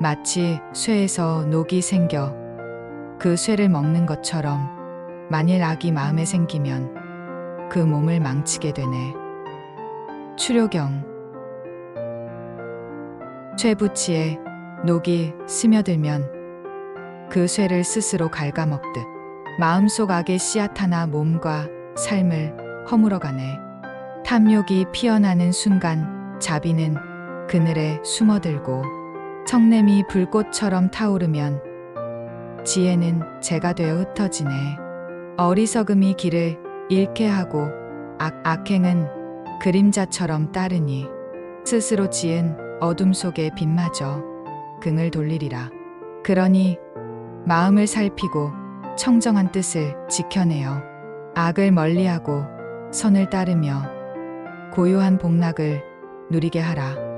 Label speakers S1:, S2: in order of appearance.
S1: 마치 쇠에서 녹이 생겨 그 쇠를 먹는 것처럼 만일 악이 마음에 생기면 그 몸을 망치게 되네. 추료경 쇠붙이에 녹이 스며들면 그 쇠를 스스로 갉아먹듯 마음속 악의 씨앗 하나 몸과 삶을 허물어가네. 탐욕이 피어나는 순간 자비는 그늘에 숨어들고 청냄이 불꽃처럼 타오르면 지혜는 재가 되어 흩어지네. 어리석음이 길을 잃게 하고 악, 악행은 그림자처럼 따르니 스스로 지은 어둠 속에 빛마저 긍을 돌리리라. 그러니 마음을 살피고 청정한 뜻을 지켜내어 악을 멀리하고 선을 따르며 고요한 복락을 누리게 하라.